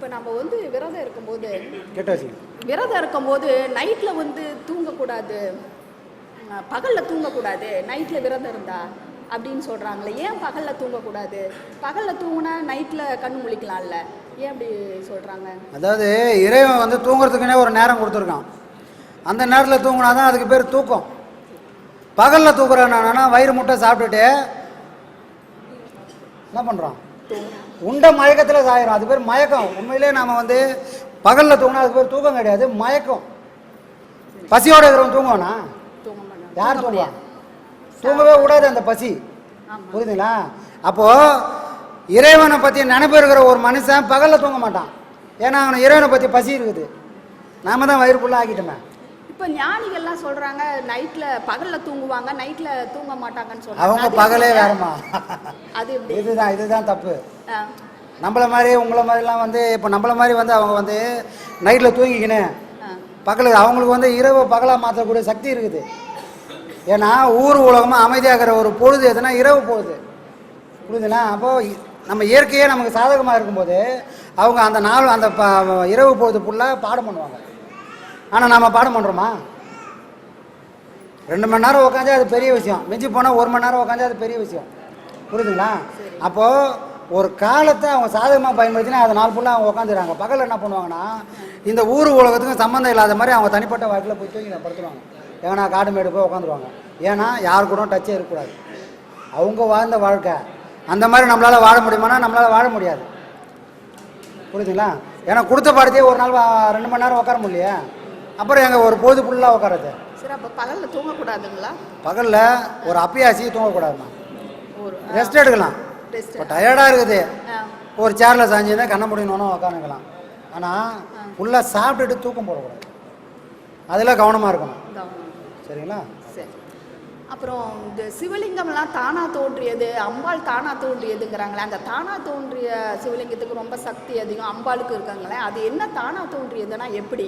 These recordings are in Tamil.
இப்போ நம்ம வந்து விரதம் இருக்கும்போது கேட்ட வச்சுங்க விரதம் இருக்கும்போது நைட்டில் வந்து தூங்கக்கூடாது. பகல்ல தூங்கக்கூடாது. நைட்டில் விரதம் இருந்தா அப்படின்னு சொல்கிறாங்களே ஏன் பகலில் தூங்கக்கூடாது? பகலில் தூங்குனா நைட்டில் கண்ணு முழிக்கலாம்ல. ஏன் அப்படி சொல்கிறாங்க அதாவது இறைவன் வந்து தூங்குறதுக்குனே ஒரு நேரம் கொடுத்துருக்கான். அந்த நேரத்தில் தூங்கினா தான் அதுக்கு பேர் தூக்கம். பகலில் தூக்குறானா வயிறு முட்டை சாப்பிட்டுட்டு என்ன பண்ணுறோம் உண்ட மயக்கத்தில் சாயிரும். அது பேர் மயக்கம். உண்மையிலே நாம் வந்து பகலில் தூங்கினா அதுக்கு பேர் தூக்கம் கிடையாது மயக்கம். பசியோட இருக்கிறவன் தூங்குவானா? யார் தூங்க தூங்குவா. தூங்கவே கூடாது அந்த பசி. புரியுதுங்களா? அப்போ இறைவனை பத்தி நினைப்பு இருக்கிற ஒரு மனுஷன் பகல்ல தூங்க மாட்டான். ஏன்னா அவனை இறைவனை பத்தி பசி இருக்குது. நாம தான் வயிறு ஃபுல்லாக ஆக்கிட்டோமே. இப்போ ஞானிகள்லாம் சொல்கிறாங்க நைட்டில் பகலில் தூங்குவாங்க நைட்டில் தூங்க மாட்டாங்கன்னு சொல்றாங்க. அவங்க அது பகலே? வேறமா அது இதுதான் இதுதான் தப்பு. நம்மள மாதிரி உங்களை மாதிரிலாம் வந்து இப்போ நம்மள மாதிரி வந்து அவங்க வந்து நைட்டில் தூங்கிக்கினேன் ஆ. பகல் அவங்களுக்கு வந்து இரவு பகலாக மாற்றக்கூடிய சக்தி இருக்குது. ஏன்னா ஊர் உலகமாக அமைதியாகிற ஒரு பொழுது எதுனா இரவு பொழுது புரியுதுங்களா அப்போ இ- நம்ம இயற்கையே நமக்கு சாதகமாக இருக்கும்போது அவங்க அந்த நாள் அந்த ப இரவு பொழுது ஃபுல்லாக பாடம் பண்ணுவாங்க. ஆனால் நாம் பாடம் பண்ணுறோமா ரெண்டு மணி நேரம் உட்காந்து அது பெரிய விஷயம். மிஞ்சி போனால் ஒரு மணி நேரம் உட்காந்து அது பெரிய விஷயம். புரியுதுங்களா? அப்போது ஒரு காலத்தை அவங்க சாதகமாக பயன்படுத்தினா அது நாள் ஃபுல்லாக அவங்க உட்காந்துறாங்க பகலில் என்ன பண்ணுவாங்கன்னா இந்த ஊர் உலகத்துக்கும் சம்மந்தம் இல்லாத மாதிரி அவங்க தனிப்பட்ட வாழ்க்கையில் போய் தூங்கி படுத்துருவாங்க. ஏன்னா காடு மேடு போய் உட்காந்துருவாங்க ஏன்னா யார் கூட டச்சே இருக்கக்கூடாது. அவங்க வாழ்ந்த வாழ்க்கை அந்த மாதிரி நம்மளால் வாழ முடியுமானா நம்மளால் வாழ முடியாது. புரியுதுங்களா ஏன்னா கொடுத்த பாடத்தையே ஒரு நாள் ரெண்டு மணி நேரம் உட்கார முடியலையே. அப்புறம் எங்கள் ஒரு பொழுது ஃபுல்லாக உட்காரது சரி அப்போ பகலில் தூங்கக்கூடாதுங்களா? பகலில் ஒரு அப்பியாசி தூங்கக்கூடாதுமா ஒரு ரெஸ்ட் எடுக்கலாம். ரெஸ்ட் இப்போ டயர்டாக இருக்குது. ஒரு சேரில் சாஞ்சிருந்தா கண்ண முடியணும்னு உட்காந்துக்கலாம் ஆனால் ஃபுல்லாக சாப்பிட்டுட்டு தூக்கம் போடக்கூடாது. அதில் கவனமாக இருக்கணும். சரிங்களா? சரி. அப்புறம் இந்த சிவலிங்கம்லாம் தானா தோன்றியது அம்பாள் தானா தோன்றியதுங்கிறாங்களே அந்த தானா தோன்றிய சிவலிங்கத்துக்கு ரொம்ப சக்தி அதிகம் அம்பாளுக்கு இருக்காங்களே அது என்ன தானா தோன்றியதுன்னா எப்படி?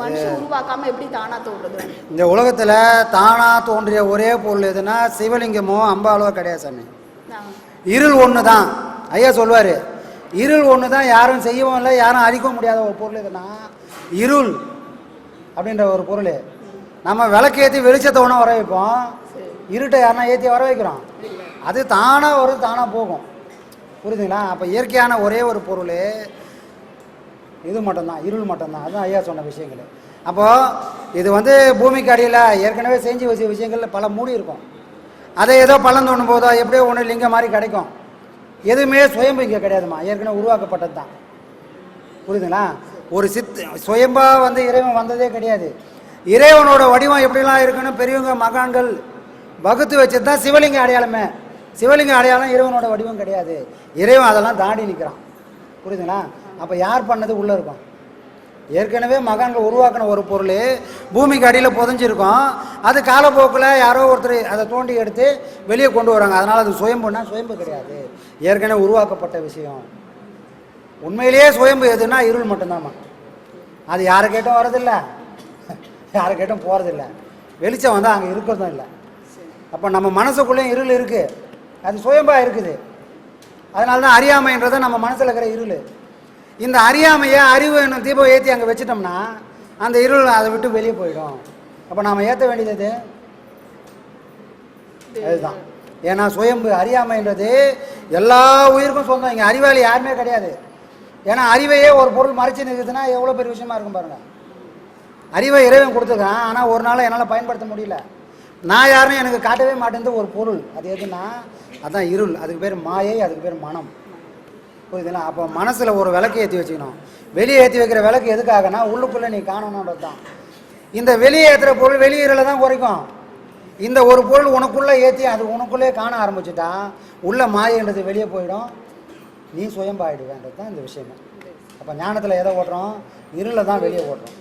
மனுஷன் உருவாக்காம எப்படி தானா தோன்றுது இந்த உலகத்தில் தானாக தோன்றிய ஒரே பொருள் எதுனா சிவலிங்கமோ அம்பாலோ கிடையாது சாமி. இருள் ஒன்று தான் ஐயா சொல்லுவார் இருள் ஒன்று தான் யாரும் செய்யவும் இல்லை யாரும் அறிக்கவும் முடியாத ஒரு பொருள் இதுனா இருள் அப்படின்ற ஒரு பொருள். நம்ம விளக்கேற்றி வெளிச்சத்தை ஒன்றா வர வைப்போம். இருட்டை யாருன்னா ஏற்றி வர வைக்கிறோம். அது தானாக வரும் தானாக போகும். புரியுதுங்களா? அப்போ இயற்கையான ஒரே ஒரு பொருள் இது மட்டும்தான் இருள் மட்டும்தான். அதுதான் ஐயா சொன்ன விஷயங்கள். அப்போது இது வந்து பூமிக்கு அடியில் ஏற்கனவே செஞ்சு வச்ச விஷயங்கள் பல மூடி இருக்கும். அதை ஏதோ பள்ளம் தோணும் போதோ எப்படியோ ஒன்று லிங்கம் மாதிரி கிடைக்கும். எதுவுமே சுயம்பு இங்கே கிடையாதுமா ஏற்கனவே உருவாக்கப்பட்டது தான் புரியுதுங்களா? ஒரு சித் சுயம்பா வந்து இறைவன் வந்ததே கிடையாது. இறைவனோட வடிவம் எப்படிலாம் இருக்குன்னு பெரியவங்க மகான்கள் வகுத்து வச்சது தான் சிவலிங்க அடையாளமே. சிவலிங்க அடையாளம் இறைவனோட வடிவம் கிடையாது. இறைவன் அதெல்லாம் தாண்டி நிற்கிறான் புரியுதுங்களா? அப்போ யார் பண்ணது உள்ளே இருக்கும்? ஏற்கனவே மகான்கள் உருவாக்கின ஒரு பொருள். பூமிக்கு அடியில் புதைஞ்சிருக்கும். அது காலப்போக்கில் யாரோ ஒருத்தர் அதை தோண்டி எடுத்து வெளியே கொண்டு வராங்க. அதனால் அது சுயம்புனா சுயம்பு கிடையாது. ஏற்கனவே உருவாக்கப்பட்ட விஷயம். உண்மையிலேயே சுயம்பு எதுனா இருள் மட்டும்தாம்மா அது யாரை கேட்டும் வரதில்ல யாரை கேட்டும் போகிறதில்ல வெளிச்சம் வந்து அங்கே இருக்கிறதும் இல்லை. அப்போ நம்ம மனசுக்குள்ளேயும் இருள் இருக்குது அது சுயம்பாக இருக்குது. அதனால தான் அறியாமைன்றதை நம்ம மனசில் இருக்கிற இருள். இந்த அறியாமையை அறிவு என்னும் தீபம் ஏற்றி அங்கே வச்சிட்டோம்னா அந்த இருள் அதை விட்டு வெளியே போயிடும். அப்போ நாம் ஏற்ற வேண்டியது அதுதான். ஏன்னா சுயம்பு அறியாமைன்றது எல்லா உயிருக்கும் சொந்தம். இங்கே அறிவாளி யாருமே கிடையாது. ஏன்னா அறிவையே ஒரு பொருள் மறைச்சு நிற்குதுன்னா எவ்வளோ பெரிய விஷயமா இருக்கும் பாருங்கள் அறிவை இறைவன் கொடுத்துருக்கான். ஆனால் ஒரு நாள் என்னால் பயன்படுத்த முடியல. நான் யாருன்னு எனக்கு காட்டவே மாட்டேங்குது ஒரு பொருள். அது எதுனா அதுதான் இருள். அதுக்கு பேர் மாயை அதுக்கு பேர் மனம். புரியுதுங்களா அப்போ மனசில் ஒரு விளக்கு ஏற்றி வச்சுக்கணும். வெளியே ஏற்றி வைக்கிற விளக்கு எதுக்காகனா உள்ளுக்குள்ளே நீ காணணுன்றது தான். இந்த வெளியே ஏற்றுற பொருள் வெளியீரலை தான் குறைக்கும். இந்த ஒரு பொருள் உனக்குள்ளே ஏற்றி அது உனக்குள்ளே காண ஆரம்பிச்சுட்டா உள்ள மாயன்றது வெளியே போயிடும். நீ சுயம்பாயிடுவேன்றது தான் இந்த விஷயமே. அப்போ ஞானத்தில் எதை ஓட்டுறோம்? இருளை தான் வெளியே ஓட்டுறோம்.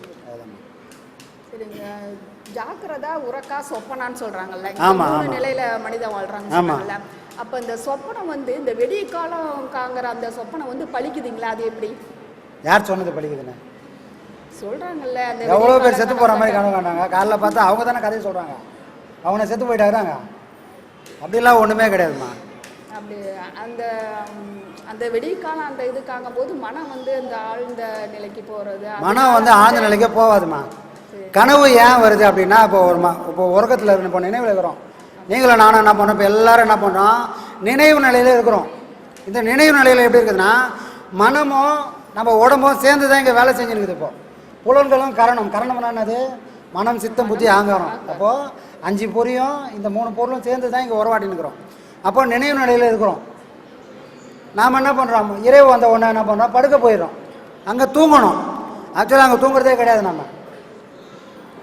ஜாக்கிரதா உறக்கா சொப்பனான்னு சொல்றாங்கல்ல. ஆமா. நிலையில மனிதன் வாழ்றாங்க ஆமா. அப்ப இந்த சொப்பனம் வந்து இந்த வெடிய காலம் காங்கிற அந்த சொப்பனம் வந்து பழிக்குதுங்களா? அது எப்படி? யார் சொன்னது படிக்குதுன்னு சொல்றாங்கல்ல அந்த எவ்வளோ பேர் செத்து போகிற மாதிரி கனவு காண்டாங்க காலைல பார்த்தா அவங்க தானே கதையை சொல்கிறாங்க அவனை செத்து போயிட்டாங்க அப்படிலாம் ஒன்றுமே கிடையாதுமா அப்படி அந்த அந்த வெடிக்காலம் அந்த இதுக்காகும் போது மனம் வந்து அந்த ஆழ்ந்த நிலைக்கு போறது மனம் வந்து ஆழ்ந்த நிலைக்கே போகாதுமா கனவு ஏன் வருது அப்படின்னா இப்போ ஒரு இப்போ உறக்கத்தில் இருந்து இப்போ நினைவில் இருக்கிறோம். நீங்களும் நானும் என்ன பண்ணுறோம் இப்போ எல்லோரும் என்ன பண்ணுறோம் நினைவு நிலையில இருக்கிறோம். இந்த நினைவு நிலையில் எப்படி இருக்குதுன்னா மனமும் நம்ம உடம்பும் சேர்ந்து தான் இங்கே வேலை செஞ்சுருக்குது இப்போது புலன்களும் கரணம். கரணம்னா என்னது? மனம் சித்தம் புத்தி ஆங்காரம் அப்போது அஞ்சு பொரியும் இந்த மூணு பொருளும் சேர்ந்து தான் இங்கே உறவாட்டி இருக்கிறோம் அப்போ நினைவு நிலையில் இருக்கிறோம். நாம் என்ன பண்ணுறோம் இரவு வந்த உடனே என்ன பண்ணுறோம் படுக்க போயிடும் அங்கே தூங்கணும். ஆக்சுவலாக அங்கே தூங்குறதே கிடையாது நம்ம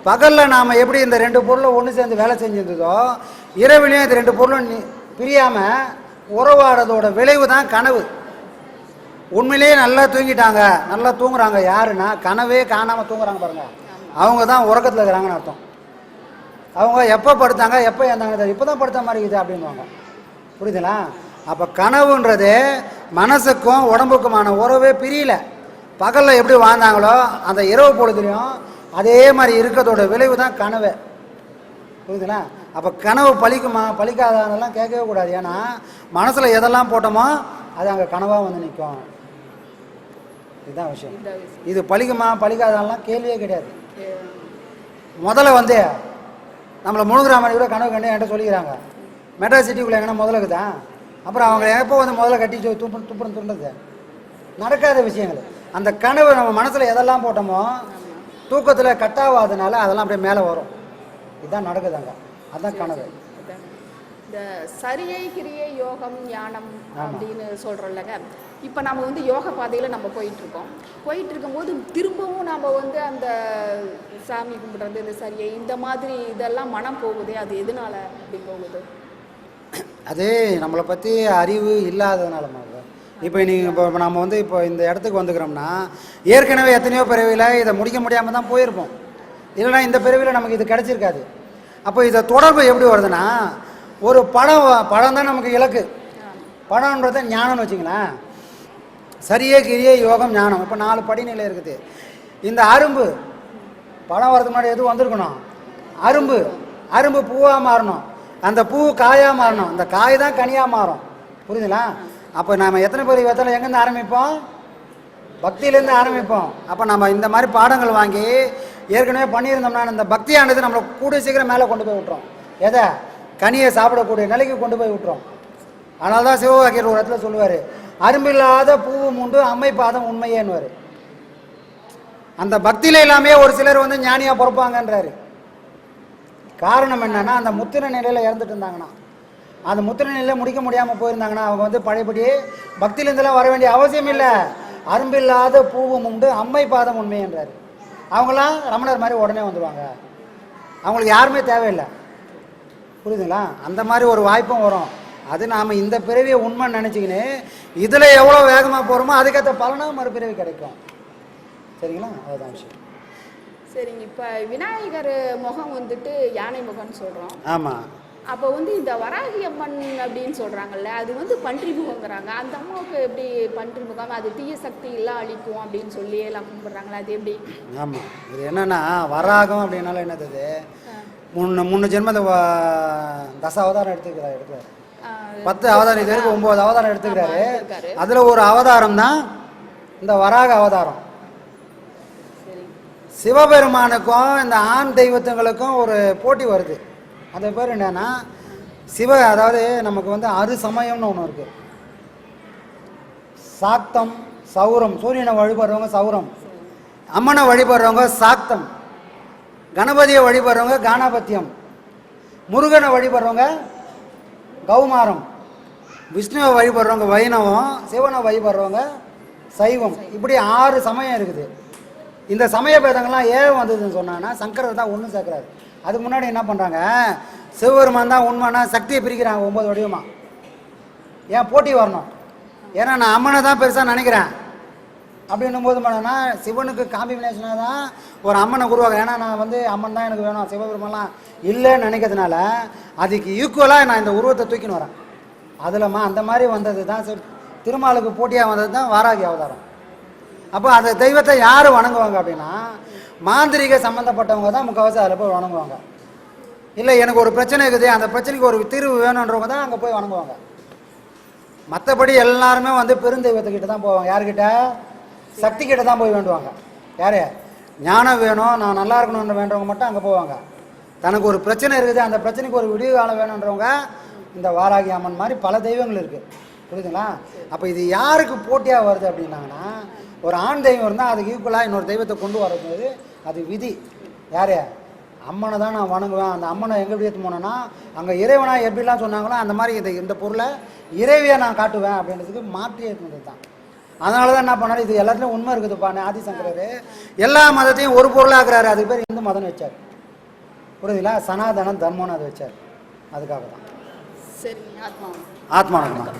பகலில் நாம் எப்படி இந்த ரெண்டு பொருளும் ஒன்று சேர்ந்து வேலை செஞ்சிருந்ததோ இரவிலையும் இது ரெண்டு பொருளும் பிரியாமல் உறவாடுறதோட விளைவு தான் கனவு. உண்மையிலேயே நல்லா தூங்கிட்டாங்க. நல்லா தூங்குறாங்க. யாருன்னா கனவே காணாமல் தூங்குறாங்க பாருங்க. அவங்க தான் உறக்கத்தில் இருக்கிறாங்கன்னு அர்த்தம். அவங்க எப்போ படுத்தாங்க எப்போ ஏந்தாங்க இப்போ தான் படுத்த மாதிரி இருக்குது அப்படின்வாங்க புரியுதுங்களா? அப்போ கனவுன்றது மனசுக்கும் உடம்புக்குமான உறவே பிரியல. பகலில் எப்படி வாழ்ந்தாங்களோ அந்த இரவு பொழுதுலையும் அதே மாதிரி இருக்கிறதோட விளைவு தான் கனவு. புரியுதுங்களா? அப்போ கனவு பழிக்குமா? பழிக்காததெல்லாம் கேட்கவே கூடாது. ஏன்னா மனசில் எதெல்லாம் போட்டோமோ அது அங்கே கனவாக வந்து நிற்கும் இதுதான் விஷயம். இது பழிக்குமா? பழிக்காததெல்லாம் கேள்வியே கிடையாது. முதல்ல வந்து நம்மளை முழுகிற மாதிரி கூட கனவு கண்டு என்கிட்ட சொல்லிக்கிறாங்க. மெட்ரா சிட்டிக்குள்ளே எங்கன்னா முதல்ல இருக்குதா? அப்புறம் அவங்க எப்போ வந்து முதல்ல கட்டி சொல்லி துப்பு துப்புறம் துண்டது நடக்காத விஷயங்கள். அந்த கனவு நம்ம மனசில் எதெல்லாம் போட்டோமோ தூக்கத்தில் கட்டாவாதனால அதெல்லாம் அப்படியே மேலே வரும். இதுதான் நடக்குது அங்கே. அதுதான் கனவு. அதான். இந்த சரியை கிரியை யோகம் ஞானம் அப்படின்னு சொல்றோம்லங்க. இப்போ நம்ம வந்து யோக பாதையில் நம்ம போயிட்டு இருக்கோம் போயிட்டு இருக்கும்போது திரும்பவும் நம்ம வந்து அந்த சாமி கும்பிடுறது இந்த சரியை இந்த மாதிரி இதெல்லாம் மனம் போகுது அது எதனால அப்படி போகுது? அது நம்மளை பற்றி அறிவு இல்லாததுனால இப்போ நீங்கள் இப்போ நம்ம வந்து இப்போ இந்த இடத்துக்கு வந்துக்கிறோம்னா ஏற்கனவே எத்தனையோ பிறவியில் இதை முடிக்க முடியாமல் தான் போயிருப்போம். இல்லைன்னா இந்த பிறவியில் நமக்கு இது கிடச்சிருக்காது. அப்போ இதை தொடர்பு எப்படி வருதுன்னா ஒரு படம் படம் தான் நமக்கு இலக்கு. படம்ன்றத ஞானம்னு வச்சுங்களேன். சரியே கிரியே யோகம் ஞானம். இப்போ நாலு படிநிலை இருக்குது. இந்த அரும்பு படம் வரதுக்கு முன்னாடி எதுவும் வந்திருக்கணும்? அரும்பு. அரும்பு பூவாக மாறணும். அந்த பூ காயாக மாறணும். அந்த காய் தான் கனியாக மாறும். புரியுதுங்களா? அப்போ நாம் எத்தனை பேர் எத்தனை எங்கேருந்து ஆரம்பிப்போம்? பக்தியிலேருந்து ஆரம்பிப்போம். அப்போ நம்ம இந்த மாதிரி பாடங்கள் வாங்கி ஏற்கனவே பண்ணியிருந்தோம்னா இந்த பக்தியானது நம்மளை கூடிய சீக்கிரம் மேலே கொண்டு போய் விட்டுரும். எதை? கனியை சாப்பிடக்கூடிய நிலைக்கு கொண்டு போய் விட்டுரும். அதனால தான் சிவவாக்கியர் ஒரு இடத்துல சொல்லுவார் அரும்பில்லாத பூவும் உண்டு அம்மை பாதம் உண்மையேன்னுவார். அந்த பக்தியில் எல்லாமே ஒரு சிலர் வந்து ஞானியாக பிறப்பாங்கன்றாரு. காரணம் என்னன்னா அந்த முத்திர நிலையில் இறந்துட்டு இருந்தாங்கன்னா அந்த முத்திர நிலையில் முடிக்க முடியாமல் போயிருந்தாங்கன்னா அவங்க வந்து பழையபடி பக்தியிலேருந்துலாம் வர வேண்டிய அவசியம் இல்லை. அரும்பில்லாத பூவும் உண்டு அம்மை பாதம் உண்மைன்றாரு அவங்களாம் ரமணர் மாதிரி உடனே வந்துடுவாங்க அவங்களுக்கு யாருமே தேவையில்லை. புரியுதுங்களா? அந்த மாதிரி ஒரு வாய்ப்பும் வரும். அது நாம் இந்த பிறவியை உண்மை நினச்சிக்கின்னு இதில் எவ்வளோ வேகமாக போகிறோமோ அதுக்கேற்ற பலனும் மறுபிறவி கிடைக்கும். சரிங்களா? அதுதான் விஷயம். சரிங்க. இப்போ விநாயகர் முகம் வந்துட்டு யானை முகம்னு சொல்கிறோம் ஆமாம் அப்போ வந்து இந்த வராகி அம்மன் அப்படின்னு சொல்கிறாங்கல்ல அது வந்து பன்றி முகங்கிறாங்க அந்த அம்மாவுக்கு எப்படி பன்றி முகம் அது தீய சக்தி எல்லாம் அழிக்கும் அப்படின்னு சொல்லி எல்லாம் கும்பிட்றாங்களா? அது எப்படி? ஆமாம் இது என்னன்னா வராகம் அப்படின்னால என்னது முன்ன முன்ன ஜென்மத்தை தச அவதாரம் எடுத்துக்கிறார் எடுக்கிறார் பத்து அவதாரம் இது வரைக்கும் ஒம்பது அவதாரம் எடுத்துக்கிறாரு. அதில் ஒரு அவதாரம் தான் இந்த வராக அவதாரம். சிவபெருமானுக்கும் இந்த ஆண் தெய்வத்துங்களுக்கும் ஒரு போட்டி வருது. அது பேர் என்னென்னா சிவ அதாவது நமக்கு வந்து அறு சமயம்னு ஒன்று இருக்குது சாத்தம் சௌரம். சூரியனை வழிபடுறவங்க சௌரம். அம்மனை வழிபடுறவங்க சாத்தம். கணபதியை வழிபடுறவங்க கானாபத்தியம் முருகனை வழிபடுறவங்க கௌமாரம். விஷ்ணுவை வழிபடுறவங்க வைணவம். சிவனை வழிபடுறவங்க சைவம். இப்படி ஆறு சமயம் இருக்குது. இந்த சமய பேதங்கள்லாம் ஏன் வந்ததுன்னு சொன்னான்னா சங்கரர் தான் ஒன்று சேர்க்குறாரு. அதுக்கு முன்னாடி என்ன பண்ணுறாங்க சிவபெருமான் தான் உண்மைன்னா சக்தியை பிரிக்கிறாங்க ஒம்பது வடிவமா. ஏன் போட்டி வரணும்? ஏன்னா நான் அம்மனை தான் பெருசாக நினைக்கிறேன். அப்படின்னும் போது பண்ணனா சிவனுக்கு காம்பினேஷனாக தான் ஒரு அம்மனை உருவாங்க ஏன்னா நான் வந்து அம்மன் தான் எனக்கு வேணும். சிவபெருமெல்லாம் இல்லைன்னு நினைக்கிறதுனால அதுக்கு ஈக்குவலாக நான் இந்த உருவத்தை தூக்கின்னு வரேன். அதில்மா அந்த மாதிரி வந்தது தான் திருமாலுக்கு போட்டியாக வந்தது தான் வாராகி அவதாரம். அப்போ அந்த தெய்வத்தை யார் வணங்குவாங்க அப்படின்னா மாந்திரிக சம்மந்தப்பட்டவங்க தான் முக்கால்வாசி அதில் போய் வணங்குவாங்க. இல்லை எனக்கு ஒரு பிரச்சனை இருக்குது. அந்த பிரச்சனைக்கு ஒரு தீர்வு வேணுன்றவங்க தான் அங்கே போய் வணங்குவாங்க. மற்றபடி எல்லாருமே வந்து பெருந்தெய்வத்துக்கிட்ட தான் போவாங்க. யார்கிட்ட? சக்தி கிட்ட தான் போய் வேண்டுவாங்க. யார்? ஞானம் வேணும் நான் நல்லா இருக்கணும்னு வேண்டவங்க மட்டும் அங்கே போவாங்க. தனக்கு ஒரு பிரச்சனை இருக்குது. அந்த பிரச்சனைக்கு ஒரு விடிவு காலம் வேணுன்றவங்க இந்த வாராகி அம்மன் மாதிரி பல தெய்வங்கள் இருக்குது புரியுதுங்களா? அப்போ இது யாருக்கு போட்டியாக வருது அப்படின்னாங்கன்னா ஒரு ஆண் தெய்வம் இருந்தால் அதுக்கு ஈக்குவலாக இன்னொரு தெய்வத்தை கொண்டு வரது அது விதி. யாரு? அம்மனை தான் நான் வணங்குவேன். அந்த அம்மனை எங்கே எப்படி எடுத்து போனேன்னா அங்கே இறைவனாக எப்படிலாம் சொன்னாங்களோ அந்த மாதிரி இந்த இந்த பொருளை இறைவியை நான் காட்டுவேன் அப்படின்றதுக்கு மாற்றி ஏற்றுனது தான். அதனால தான் என்ன பண்ணாரு? இது எல்லாத்துலையும் உண்மை இருக்குதுப்பா ஆதிசங்கரர். எல்லா மதத்தையும் ஒரு பொருளாக்குறாரு அதுக்கு பேர் இந்து மதம்னு வச்சார். புரியுதுங்களா? சனாதனம் தர்மம்னு அதை வச்சார். அதுக்காக தான் சரிங்க ஆத்மா ஆத்மானந்தம்